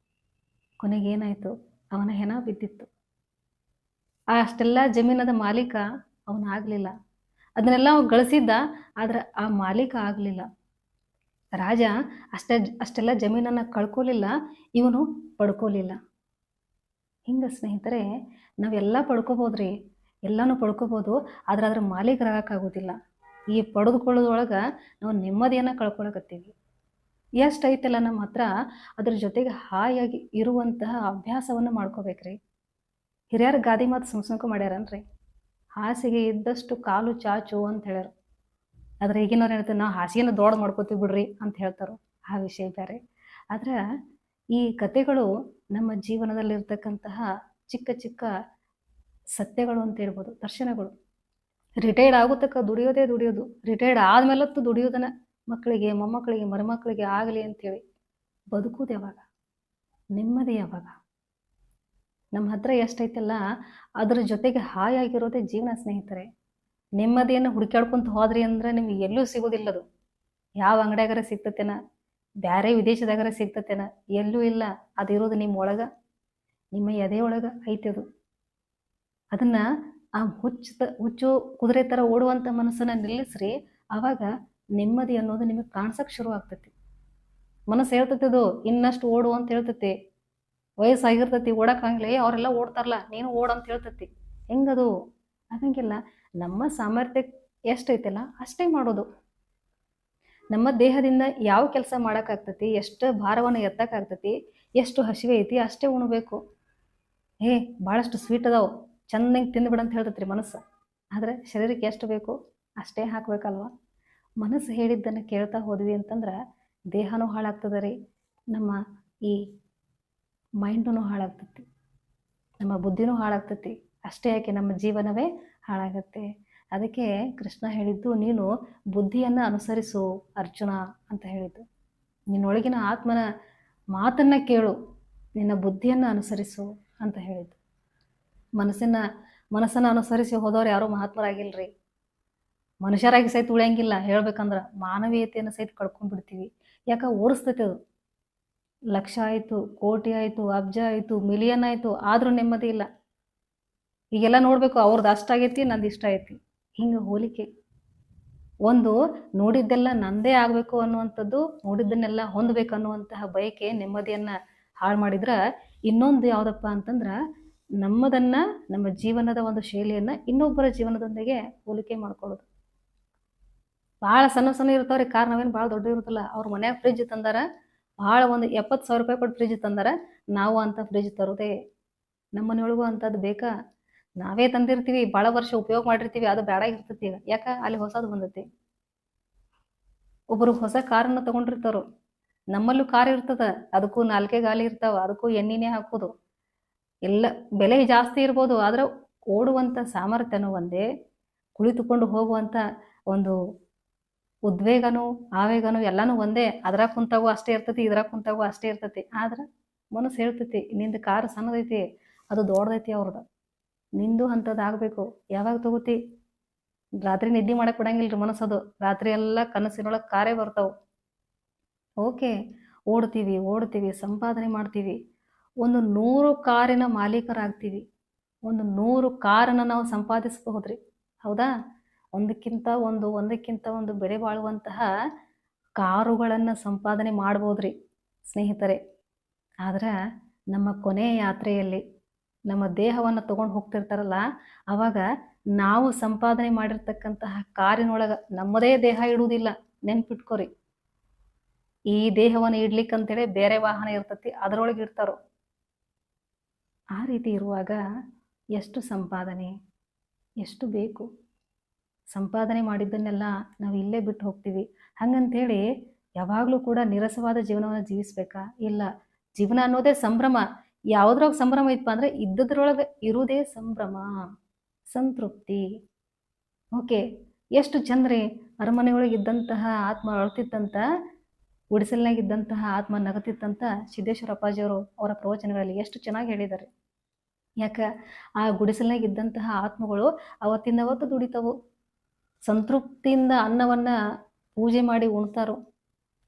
ಕೊನೆಗೇನಾಯಿತು? ಅವನ ಹೆಣ ಬಿದ್ದಿತ್ತು. ಅಷ್ಟೆಲ್ಲ ಜಮೀನದ ಮಾಲೀಕ ಅವನಾಗಲಿಲ್ಲ ಅದನ್ನೆಲ್ಲ ಅವ್ನು ಗಳಿಸಿದ್ದ, ಆದ್ರೆ ಆ ಮಾಲೀಕ ಆಗಲಿಲ್ಲ. ರಾಜ ಅಷ್ಟೇ, ಅಷ್ಟೆಲ್ಲ ಜಮೀನನ್ನು ಕಳ್ಕೊಲಿಲ್ಲ, ಇವನು ಪಡ್ಕೊಲಿಲ್ಲ. ಹಿಂಗೆ ಸ್ನೇಹಿತರೆ, ನಾವೆಲ್ಲ ಪಡ್ಕೋಬೋದ್ರಿ, ಎಲ್ಲನೂ ಪಡ್ಕೋಬೋದು, ಆದ್ರೆ ಅದ್ರ ಮಾಲೀಕರಾಗಕ್ಕಾಗೋದಿಲ್ಲ. ಈ ಪಡೆದುಕೊಳ್ಳೋದ್ರೊಳಗೆ ನಾವು ನೆಮ್ಮದಿಯನ್ನು ಕಳ್ಕೊಳಕತ್ತೀವಿ. ಎಷ್ಟೈತಲ್ಲ ನಮ್ಮ ಹತ್ರ, ಅದ್ರ ಜೊತೆಗೆ ಹಾಯಾಗಿ ಇರುವಂತಹ ಅಭ್ಯಾಸವನ್ನು ಮಾಡ್ಕೋಬೇಕ್ರಿ. ಹಿರಿಯರ ಗಾದಿ ಮಾತು ಸುಮ್ಸುಮ್ಕ ಮಾಡ್ಯಾರನ್ರಿ? ಹಾಸಿಗೆ ಇದ್ದಷ್ಟು ಕಾಲು ಚಾಚು ಅಂತ ಹೇಳ್ಯಾರ. ಆದ್ರೆ ಈಗಿನವ್ರು ಹೇಳ್ತಾರೆ ನಾವು ಹಾಸಿಗೆನ ದೊಡ್ಡ ಮಾಡ್ಕೋತೀವಿ ಬಿಡ್ರಿ ಅಂತ ಹೇಳ್ತಾರೆ ಆ ವಿಷಯ ಬೇರೆ. ಆದ್ರೆ ಈ ಕಥೆಗಳು ನಮ್ಮ ಜೀವನದಲ್ಲಿರ್ತಕ್ಕಂತಹ ಚಿಕ್ಕ ಚಿಕ್ಕ ಸತ್ಯಗಳು ಅಂತ ಹೇಳ್ಬೋದು, ದರ್ಶನಗಳು. ರಿಟೈರ್ಡ್ ಆಗೋ ತನಕ ದುಡಿಯೋದೇ ದುಡಿಯೋದು. ರಿಟೈರ್ಡ್ ಆದ್ಮೇಲತ್ತು ದುಡಿಯೋದನ್ನ ಮಕ್ಕಳಿಗೆ, ಮೊಮ್ಮಕ್ಕಳಿಗೆ, ಮರುಮಕ್ಕಳಿಗೆ ಆಗಲಿ ಅಂತೇಳಿ ಬದುಕುವುದು ಯಾವಾಗ? ನೆಮ್ಮದಿ ಯಾವಾಗ? ನಮ್ಮ ಹತ್ರ ಎಷ್ಟೈತಲ್ಲ, ಅದ್ರ ಜೊತೆಗೆ ಹಾಯಾಗಿರೋದೇ ಜೀವನ ಸ್ನೇಹಿತರೆ. ನೆಮ್ಮದಿಯನ್ನು ಹುಡುಕಾಡ್ಕೊಂತ ಹೋದ್ರಿ ಅಂದ್ರೆ ನಿಮ್ಗೆ ಎಲ್ಲೂ ಸಿಗೋದಿಲ್ಲದು. ಯಾವ ಅಂಗಡಿಯಾಗಾರ ಸಿಗ್ತತೇನ? ಬ್ಯಾರೆ ವಿದೇಶದಾಗಾರ ಸಿಗ್ತತೇನ? ಎಲ್ಲೂ ಇಲ್ಲ. ಅದಿರೋದು ನಿಮ್ಮ ಒಳಗ. ನಿಮ್ಮ ಎದೆ ಒಳಗ ಐತಿ ಅದು ಅದನ್ನ ಆ ಹುಚ್ಚ ಹುಚ್ಚು ಕುದುರೆ ಥರ ಓಡುವಂಥ ಮನಸ್ಸನ್ನ ನಿಲ್ಲಿಸ್ರಿ. ಅವಾಗ ನೆಮ್ಮದಿ ಅನ್ನೋದು ನಿಮಗೆ ಕಾಣಿಸೋಕೆ ಶುರು ಆಗ್ತೈತಿ. ಮನಸ್ಸು ಹೇಳ್ತೈತಿ ಅದು ಇನ್ನಷ್ಟು ಓಡು ಅಂತ ಹೇಳ್ತೈತಿ. ವಯಸ್ಸಾಗಿರ್ತೈತಿ ಏ, ಅವರೆಲ್ಲ ಓಡ್ತಾರಲ್ಲ, ನೀನು ಓಡ ಅಂತ ಹೇಳ್ತೈತಿ. ಹೆಂಗದು? ಆಗಂಗಿಲ್ಲ. ನಮ್ಮ ಸಾಮರ್ಥ್ಯ ಎಷ್ಟೈತಲ್ಲ, ಅಷ್ಟೇ ಮಾಡೋದು. ನಮ್ಮ ದೇಹದಿಂದ ಯಾವ ಕೆಲಸ ಮಾಡೋಕ್ಕಾಗ್ತತಿ, ಎಷ್ಟು ಭಾರವನ್ನು ಎತ್ತಕ್ಕಾಗ್ತತಿ, ಎಷ್ಟು ಹಸಿವೆ ಐತಿ, ಅಷ್ಟೇ ಉಣಬೇಕು. ಏ ಭಾಳಷ್ಟು ಸ್ವೀಟ್ ಅದಾವು. ಚೆನ್ನಾಗಿ ತಿಂದ್ಬಿಡ ಅಂತ ಹೇಳ್ತೈತ್ರಿ ಮನಸ್ಸು. ಆದರೆ ಶರೀರಕ್ಕೆ ಎಷ್ಟು ಬೇಕು, ಅಷ್ಟೇ ಹಾಕಬೇಕಲ್ವ? ಮನಸ್ಸು ಹೇಳಿದ್ದನ್ನು ಕೇಳ್ತಾ ಹೋದ್ವಿ ಅಂತಂದ್ರೆ ದೇಹನೂ ಹಾಳಾಗ್ತದೆ ರೀ. ನಮ್ಮ ಈ ಮೈಂಡೂ ಹಾಳಾಗ್ತೈತಿ. ನಮ್ಮ ಬುದ್ಧಿನೂ ಹಾಳಾಗ್ತೈತಿ. ಅಷ್ಟೇ ಯಾಕೆ ನಮ್ಮ ಜೀವನವೇ ಹಾಳಾಗತ್ತೆ. ಅದಕ್ಕೆ ಕೃಷ್ಣ ಹೇಳಿದ್ದು, ನೀನು ಬುದ್ಧಿಯನ್ನು ಅನುಸರಿಸು ಅರ್ಜುನ ಅಂತ ಹೇಳಿದ್ದು. ನಿನ್ನೊಳಗಿನ ಆತ್ಮನ ಮಾತನ್ನು ಕೇಳು, ನಿನ್ನ ಬುದ್ಧಿಯನ್ನು ಅನುಸರಿಸು ಅಂತ ಹೇಳಿದ್ದು. ಮನಸ್ಸಿನ, ಮನಸ್ಸನ್ನು ಅನುಸರಿಸಿ ಹೋದವ್ರು ಯಾರೂ ಮಹಾತ್ಮರಾಗಿಲ್ರಿ. ಮನುಷ್ಯರಾಗಿ ಸಹಿತ ಉಳಿಯಂಗಿಲ್ಲ. ಹೇಳ್ಬೇಕಂದ್ರೆ ಮಾನವೀಯತೆಯನ್ನು ಸಹಿತ ಕಳ್ಕೊಂಡ್ಬಿಡ್ತೀವಿ. ಯಾಕೆ ಓಡಿಸ್ತೈತೆ ಅದು? ಲಕ್ಷ ಆಯಿತು, ಕೋಟಿ ಆಯಿತು, ಅಬ್ಜ ಆಯಿತು, ಮಿಲಿಯನ್ ಆಯಿತು, ಆದರೂ ನೆಮ್ಮದಿ ಇಲ್ಲ. ಈಗೆಲ್ಲ ನೋಡಬೇಕು ಅವ್ರದ್ದು ಅಷ್ಟಾಗೈತಿ ನಂದು ಇಷ್ಟ ಐತಿ ಹಿಂಗೆ ಹೋಲಿಕೆ. ಒಂದು, ನೋಡಿದ್ದೆಲ್ಲ ನಂದೇ ಆಗಬೇಕು ಅನ್ನುವಂಥದ್ದು, ನೋಡಿದ್ದನ್ನೆಲ್ಲ ಹೊಂದಬೇಕು ಅನ್ನುವಂತಹ ಬಯಕೆ, ನೆಮ್ಮದಿಯನ್ನು ಹಾಳು ಮಾಡಿದ್ರೆ, ಇನ್ನೊಂದು ಯಾವುದಪ್ಪ ಅಂತಂದ್ರೆ, ನಮ್ಮದನ್ನು, ನಮ್ಮ ಜೀವನದ ಒಂದು ಶೈಲಿಯನ್ನು ಇನ್ನೊಬ್ಬರ ಜೀವನದೊಂದಿಗೆ ಹೋಲಿಕೆ ಮಾಡ್ಕೊಳ್ಳೋದು. ಭಾಳ ಸಣ್ಣ ಸಣ್ಣ ಇರ್ತಾವ್ರಿ, ಕಾರ್ ನಾವೇನು ಭಾಳ ದೊಡ್ಡ ಇರುತ್ತಲ್ಲ, ಅವ್ರ ಮನ್ಯಾಗ ಫ್ರಿಜ್ ತಂದಾರ ಭಾಳ ಒಂದು ಎಪ್ಪತ್ತು ಸಾವಿರ ರೂಪಾಯಿ ಕೊಟ್ಟು ಫ್ರಿಜ್ ತಂದಾರ. ನಾವು ಅಂತ ಫ್ರಿಜ್ ತರೋದೇ ನಮ್ಮ ಮನೆಯೊಳಗೂ ಅಂಥದ್ದು ಬೇಕಾ? ನಾವೇ ತಂದಿರ್ತೀವಿ, ಭಾಳ ವರ್ಷ ಉಪಯೋಗ ಮಾಡಿರ್ತೀವಿ, ಅದು ಬೇಡ ಇರ್ತೈತಿ ಯಾಕೆ? ಅಲ್ಲಿ ಹೊಸದು ಬಂದೈತಿ. ಒಬ್ಬರು ಹೊಸ ಕಾರನ್ನು ತಗೊಂಡಿರ್ತಾರೋ. ನಮ್ಮಲ್ಲೂ ಕಾರ್ ಇರ್ತದ, ಅದಕ್ಕೂ ನಾಲ್ಕೇ ಗಾಲಿ ಇರ್ತಾವ, ಅದಕ್ಕೂ ಎಣ್ಣಿನೇ ಹಾಕೋದು. ಎಲ್ಲ ಬೆಲೆ ಜಾಸ್ತಿ ಇರ್ಬೋದು, ಆದ್ರೆ ಓಡುವಂಥ ಸಾಮರ್ಥ್ಯನೂ ಒಂದೇ, ಕುಳಿತುಕೊಂಡು ಹೋಗುವಂಥ ಒಂದು ಉದ್ವೇಗನೂ, ಆವೇಗನೂ ಎಲ್ಲನೂ ಒಂದೇ. ಅದ್ರಾಗ ಕುಂತಾಗೂ ಅಷ್ಟೇ ಇರ್ತೈತಿ, ಇದ್ರಾಗ ಕುಂತಾಗೂ ಅಷ್ಟೇ ಇರ್ತೈತಿ. ಆದ್ರೆ ಮನಸ್ಸು ಹೇಳ್ತೈತಿ, ನಿಂದು ಕಾರ್ ಸಣ್ಣದೈತಿ, ಅದು ದೊಡ್ಡದೈತಿ ಅವ್ರದ್ದು ನಿಂದು ಅಂಥದ್ದು ಆಗಬೇಕು. ಯಾವಾಗ ತಗೋತಿ? ರಾತ್ರಿ ನಿದ್ದೆ ಮಾಡಕ್ಕೆ ಬಿಡಂಗಿಲ್ರಿ ಮನಸ್ಸದು ರಾತ್ರಿ ಎಲ್ಲ ಕನಸಿನೊಳಗೆ ಕಾರೇ ಬರ್ತಾವೆ. ಓಕೆ, ಓಡ್ತೀವಿ ಓಡ್ತೀವಿ, ಸಂಪಾದನೆ ಮಾಡ್ತೀವಿ. ಒಂದು ನೂರು ಕಾರಿನ ಮಾಲೀಕರಾಗ್ತೀವಿ. ಒಂದು ನೂರು ಕಾರನ್ನು ನಾವು ಸಂಪಾದಿಸಬಹುದ್ರಿ. ಹೌದಾ? ಒಂದಕ್ಕಿಂತ ಒಂದು ಒಂದಕ್ಕಿಂತ ಒಂದು ಬೆಲೆ ಬಾಳುವಂತಹ ಕಾರುಗಳನ್ನು ಸಂಪಾದನೆ ಮಾಡ್ಬೋದ್ರಿ ಸ್ನೇಹಿತರೆ. ಆದ್ರೆ ನಮ್ಮ ಕೊನೆಯ ಯಾತ್ರೆಯಲ್ಲಿ ನಮ್ಮ ದೇಹವನ್ನು ತಗೊಂಡು ಹೋಗ್ತಿರ್ತಾರಲ್ಲ, ಅವಾಗ ನಾವು ಸಂಪಾದನೆ ಮಾಡಿರ್ತಕ್ಕಂತಹ ಕಾರಿನೊಳಗೆ ನಮ್ಮದೇ ದೇಹ ಇಡುವುದಿಲ್ಲ. ನೆನ್ಪಿಟ್ಕೊರಿ. ಈ ದೇಹವನ್ನು ಇಡ್ಲಿಕ್ಕಂತೇಳಿ ಬೇರೆ ವಾಹನ ಇರ್ತತಿ, ಅದರೊಳಗೆ ಇರ್ತಾರೋ ಆ ರೀತಿ ಇರುವಾಗ ಎಷ್ಟು ಸಂಪಾದನೆ, ಎಷ್ಟು ಬೇಕು? ಸಂಪಾದನೆ ಮಾಡಿದ್ದನ್ನೆಲ್ಲ ನಾವು ಇಲ್ಲೇ ಬಿಟ್ಟು ಹೋಗ್ತೀವಿ. ಹಂಗಂತೇಳಿ ಯಾವಾಗಲೂ ಕೂಡ ನಿರಸವಾದ ಜೀವನವನ್ನು ಜೀವಿಸ್ಬೇಕಾ? ಇಲ್ಲ. ಜೀವನ ಅನ್ನೋದೇ ಸಂಭ್ರಮ. ಯಾವುದ್ರಾಗ ಸಂಭ್ರಮ ಇತ್ತಪ್ಪ ಅಂದರೆ ಇದ್ದದ್ರೊಳಗೆ ಇರುವುದೇ ಸಂಭ್ರಮ. ಸಂತೃಪ್ತಿ. ಓಕೆ. ಎಷ್ಟು ಚಂದ್ರಿ ಅರಮನೆಯೊಳಗೆ ಇದ್ದಂತಹ ಆತ್ಮ ಅಳ್ತಿತ್ತಂತ ಗುಡಿಸಲ್ನಾಗ ಇದ್ದಂತಹ ಆತ್ಮ ನಗತಿತ್ತಂತ ಸಿದ್ದೇಶ್ವರ ಅಪ್ಪಾಜಿಯವರು ಅವರ ಪ್ರವಚನಗಳಲ್ಲಿ ಎಷ್ಟು ಚೆನ್ನಾಗಿ ಹೇಳಿದ್ದಾರೆ ಯಾಕೆ? ಆ ಗುಡಿಸಲ್ನಾಗ ಇದ್ದಂತಹ ಆತ್ಮಗಳು ಅವತ್ತಿಂದ ಅವತ್ತು ದುಡಿತಾವು. ಸಂತೃಪ್ತಿಯಿಂದ ಅನ್ನವನ್ನು ಪೂಜೆ ಮಾಡಿ ಉಣ್ತಾರೋ,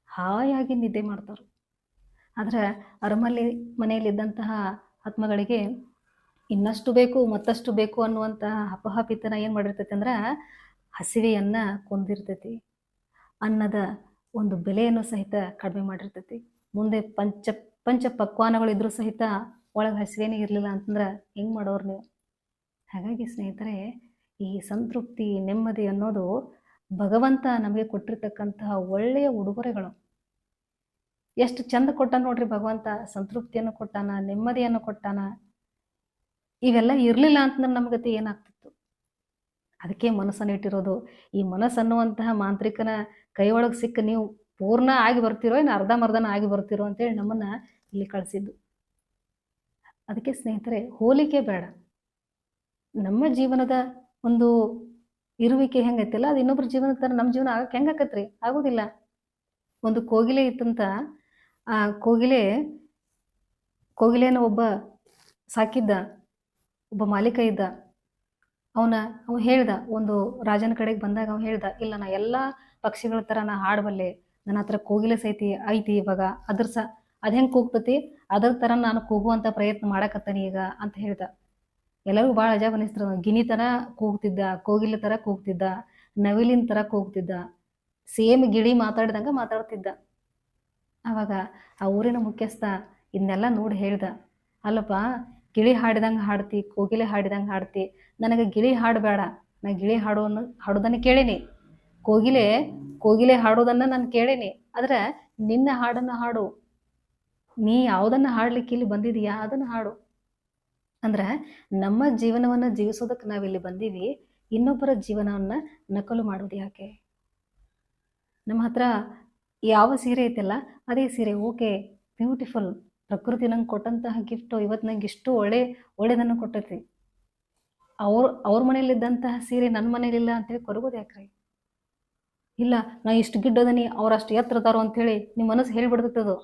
ಹಾಯಾಗಿ ನಿದ್ದೆ ಮಾಡ್ತಾರೋ. ಆದರೆ ಅರಮನೆ ಮನೆಯಲ್ಲಿದ್ದಂತಹ ಆತ್ಮಗಳಿಗೆ ಇನ್ನಷ್ಟು ಬೇಕು, ಮತ್ತಷ್ಟು ಬೇಕು ಅನ್ನುವಂತಹ ಹಪಹಪಿತನ ಏನು ಮಾಡಿರ್ತೈತಿ ಅಂದ್ರೆ ಹಸಿವೆಯನ್ನು ಕೊಂದಿರ್ತೈತಿ. ಅನ್ನದ ಒಂದು ಬೆಲೆಯನ್ನು ಸಹಿತ ಕಡಿಮೆ ಮಾಡಿರ್ತೈತಿ. ಮುಂದೆ ಪಂಚ ಪಂಚ ಪಕ್ವಾನಗಳಿದ್ರೂ ಸಹಿತ ಒಳಗೆ ಹಸಿವೇನೇ ಇರಲಿಲ್ಲ ಅಂತಂದ್ರೆ ಹೆಂಗೆ ಮಾಡೋರು ನೀವು? ಹಾಗಾಗಿ ಸ್ನೇಹಿತರೆ ಈ ಸಂತೃಪ್ತಿ, ನೆಮ್ಮದಿ ಅನ್ನೋದು ಭಗವಂತ ನಮಗೆ ಕೊಟ್ಟಿರ್ತಕ್ಕಂತಹ ಒಳ್ಳೆಯ ಉಡುಗೊರೆಗಳು. ಎಷ್ಟು ಚಂದ ಕೊಟ್ಟ ನೋಡ್ರಿ ಭಗವಂತ, ಸಂತೃಪ್ತಿಯನ್ನು ಕೊಟ್ಟಾನ, ನೆಮ್ಮದಿಯನ್ನು ಕೊಟ್ಟಾನ. ಇವೆಲ್ಲ ಇರಲಿಲ್ಲ ಅಂತಂದ್ರೆ ನಮಗತಿ ಏನಾಗ್ತಿತ್ತು? ಅದಕ್ಕೆ ಮನಸ್ಸನ್ನು ಇಟ್ಟಿರೋದು. ಈ ಮನಸ್ಸನ್ನುವಂತಹ ಮಾಂತ್ರಿಕನ ಕೈ ಒಳಗೆ ಸಿಕ್ಕ ನೀವು ಪೂರ್ಣ ಆಗಿ ಬರ್ತಿರೋ ಇನ್ನು ಮರ್ಧನ ಆಗಿ ಬರ್ತಿರೋ ಅಂತೇಳಿ ನಮ್ಮನ್ನು ಇಲ್ಲಿ ಕಳಿಸಿದ್ದು. ಅದಕ್ಕೆ ಸ್ನೇಹಿತರೆ, ಹೋಲಿಕೆ ಬೇಡ. ನಮ್ಮ ಜೀವನದ ಒಂದು ಇರುವಿಕೆ ಹೆಂಗೈತಲ್ಲ, ಅದು ಇನ್ನೊಬ್ರ ಜೀವನದ ಥರ ನಮ್ಮ ಜೀವನ ಆಗಕ್ಕೆ ಹೆಂಗಾಕತ್ರಿ ಆಗೋದಿಲ್ಲ. ಒಂದು ಕೋಗಿಲೆ ಇತ್ತಂತ, ಆ ಕೋಗಿಲೆ ಕೋಗಿಲೆನ ಒಬ್ಬ ಸಾಕಿದ್ದ, ಒಬ್ಬ ಮಾಲೀಕ ಇದ್ದ. ಅವನ, ಅವ ಹೇಳ್ದ, ಒಂದು ರಾಜನ ಕಡೆಗೆ ಬಂದಾಗ ಅವ ಹೇಳ್ದ, ಇಲ್ಲ, ನಾ ಎಲ್ಲ ಪಕ್ಷಿಗಳ ಥರ ನಾ ಹಾಡಬಲ್ಲೆ ನನ್ನ ಹತ್ರ ಕೋಗಿಲೆ ಸೈತಿ, ಐತಿ ಇವಾಗ. ಅದ್ರ ಸ, ಅದು ಹೆಂಗೆ ಕೂಗ್ತತಿ? ಅದ್ರ ಥರ ನಾನು ಕೂಗುವಂಥ ಪ್ರಯತ್ನ ಮಾಡಕತ್ತನಿ ಈಗ, ಅಂತ ಹೇಳ್ದ. ಎಲ್ಲರಿಗೂ ಭಾಳ ಅಜಾಬ್ ಅನಿಸ್ತಾರ ಗಿನಿ ಥರ ಕೂಗ್ತಿದ್ದ, ಕೋಗಿಲೆ ಥರ ಕೂಗ್ತಿದ್ದ, ನವಿಲಿನ ಥರ ಕೂಗ್ತಿದ್ದ. ಸೇಮ್ ಗಿಳಿ ಮಾತಾಡ್ದಂಗೆ ಮಾತಾಡ್ತಿದ್ದ. ಅವಾಗ ಆ ಊರಿನ ಮುಖ್ಯಸ್ಥ ಇದನ್ನೆಲ್ಲ ನೋಡಿ ಹೇಳ್ದ. ಅಲ್ಲಪ್ಪ, ಗಿಳಿ ಹಾಡಿದಂಗೆ ಹಾಡ್ತಿ, ಕೋಗಿಲೆ ಹಾಡಿದಂಗೆ ಹಾಡ್ತಿ. ನನಗೆ ಗಿಳಿ ಹಾಡಬೇಡ. ನಾ ಗಿಳಿ ಹಾಡೋನು, ಹಾಡೋದನ್ನು ಕೇಳೀನಿ. ಕೋಗಿಲೆ ಕೋಗಿಲೆ ಹಾಡೋದನ್ನು ನಾನು ಕೇಳೀನಿ. ಆದ್ರೆ ನಿನ್ನ ಹಾಡನ್ನು ಹಾಡು. ನೀ ಯಾವುದನ್ನು ಹಾಡ್ಲಿಕ್ಕೆ ಇಲ್ಲಿ ಬಂದಿದೀಯಾ ಅದನ್ನು ಹಾಡು. ಅಂದ್ರೆ ನಮ್ಮ ಜೀವನವನ್ನು ಜೀವಿಸೋದಕ್ಕೆ ನಾವಿಲ್ಲಿ ಬಂದೀವಿ, ಇನ್ನೊಬ್ಬರ ಜೀವನವನ್ನ ನಕಲು ಮಾಡೋದು ಯಾಕೆ? ನಮ್ಮ ಹತ್ರ ಯಾವ ಸೀರೆ ಐತಲ್ಲ, ಅದೇ ಸೀರೆ, ಓಕೆ, ಬ್ಯೂಟಿಫುಲ್, ಪ್ರಕೃತಿ ನಂಗೆ ಕೊಟ್ಟಂತಹ ಗಿಫ್ಟು ಇವತ್ತು ನಂಗೆ ಇಷ್ಟು ಒಳ್ಳೆ, ಒಳ್ಳೇದನ್ನು ಕೊಟ್ಟೈತಿ. ಅವ್ರ ಅವ್ರ ಮನೇಲಿದ್ದಂತಹ ಸೀರೆ ನನ್ನ ಮನೇಲಿಲ್ಲ ಅಂತೇಳಿ ಕೊರಗೋದು ಯಾಕ್ರಿ? ಇಲ್ಲ, ನಾ ಇಷ್ಟು ಗಿಡ್ಡದನಿ, ಅವ್ರು ಅಷ್ಟು ಅಂತ ಹೇಳಿ ನಿಮ್ಮ ಮನಸ್ಸು ಹೇಳಿಬಿಡ್ತದದು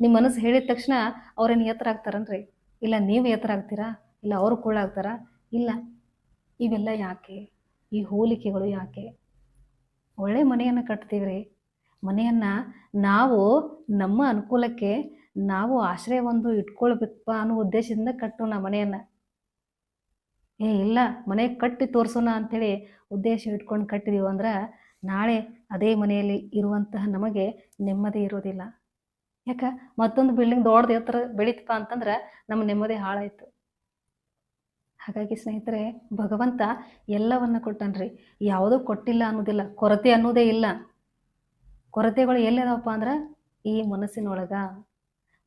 ನಿಮ್ಮ ಮನಸ್ಸು ಹೇಳಿದ ತಕ್ಷಣ ಅವ್ರೇನು ಎತ್ತರ ಆಗ್ತಾರನ್ರಿ? ಇಲ್ಲ ನೀವು ಆಗ್ತೀರಾ? ಇಲ್ಲ ಅವರು ಕೂಳಾಗ್ತಾರಾ ಇಲ್ಲ. ಇವೆಲ್ಲ ಯಾಕೆ? ಈ ಹೋಲಿಕೆಗಳು ಯಾಕೆ? ಒಳ್ಳೆ ಮನೆಯನ್ನು ಕಟ್ತೀವಿ ರೀ ಮನೆಯನ್ನು ನಾವು ನಮ್ಮ ಅನುಕೂಲಕ್ಕೆ ನಾವು ಆಶ್ರಯ ಒಂದು ಇಟ್ಕೊಳ್ಬೇಕಪ್ಪ ಅನ್ನೋ ಉದ್ದೇಶದಿಂದ ಕಟ್ಟೋಣ ಮನೆಯನ್ನು. ಏ, ಇಲ್ಲ. ಮನೆ ಕಟ್ಟಿ ತೋರಿಸೋಣ ಅಂಥೇಳಿ ಉದ್ದೇಶ ಇಟ್ಕೊಂಡು ಕಟ್ಟಿದೀವಿ ಅಂದ್ರೆ ನಾಳೆ ಅದೇ ಮನೆಯಲ್ಲಿ ಇರುವಂತಹ ನಮಗೆ ನೆಮ್ಮದಿ ಇರೋದಿಲ್ಲ. ಯಾಕೆ? ಮತ್ತೊಂದು ಬಿಲ್ಡಿಂಗ್ ದೊಡ್ಡದು ಎತ್ತರ ಬೆಳೀತಪ್ಪ ಅಂತಂದ್ರೆ ನಮ್ಮ ನೆಮ್ಮದಿ ಹಾಳಾಯ್ತು. ಹಾಗಾಗಿ ಸ್ನೇಹಿತರೆ, ಭಗವಂತ ಎಲ್ಲವನ್ನ ಕೊಟ್ಟನ್ರಿ. ಯಾವುದೂ ಕೊಟ್ಟಿಲ್ಲ ಅನ್ನೋದಿಲ್ಲ, ಕೊರತೆ ಅನ್ನೋದೇ ಇಲ್ಲ. ಕೊರತೆಗಳು ಎಲ್ಲಿದಾವಪ್ಪ ಅಂದ್ರೆ ಈ ಮನಸ್ಸಿನೊಳಗ.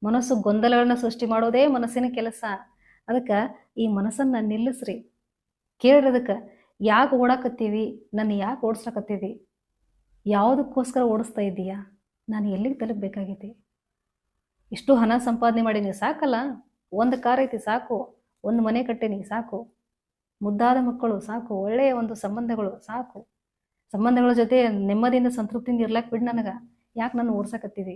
ಮನಸ್ಸು ಗೊಂದಲಗಳನ್ನ ಸೃಷ್ಟಿ ಮಾಡೋದೇ ಮನಸ್ಸಿನ ಕೆಲಸ. ಅದಕ್ಕೆ ಈ ಮನಸ್ಸನ್ನ ನಿಲ್ಲಿಸ್ರಿ. ಕೇಳಿರೋದಕ್ಕೆ, ಯಾಕೆ ಓಡಾಕತ್ತೀವಿ? ನನ್ನ ಯಾಕೆ ಓಡಿಸ್ಲಕತ್ತೀವಿ ಯಾವುದಕ್ಕೋಸ್ಕರ ಓಡಿಸ್ತಾ ಇದ್ದೀಯಾ? ನಾನು ಎಲ್ಲಿಗೆ ತಲುಪಬೇಕಾಗೈತಿ? ಇಷ್ಟು ಹಣ ಸಂಪಾದನೆ ಮಾಡೀನಿ ಸಾಕಲ್ಲ? ಒಂದು ಕಾರ್ ಐತಿ ಸಾಕು, ಒಂದು ಮನೆ ಕಟ್ಟೀನಿ ಸಾಕು, ಮುದ್ದಾದ ಮಕ್ಕಳು ಸಾಕು, ಒಳ್ಳೆಯ ಒಂದು ಸಂಬಂಧಗಳು ಸಾಕು. ಸಂಬಂಧಗಳ ಜೊತೆ ನೆಮ್ಮದಿಯಿಂದ ಸಂತೃಪ್ತಿಯಿಂದ ಇರ್ಲಾಕ್ ಬಿಡ್ ನನಗೆ, ಯಾಕೆ ನಾನು ಓಡ್ಸಕತ್ತೀವಿ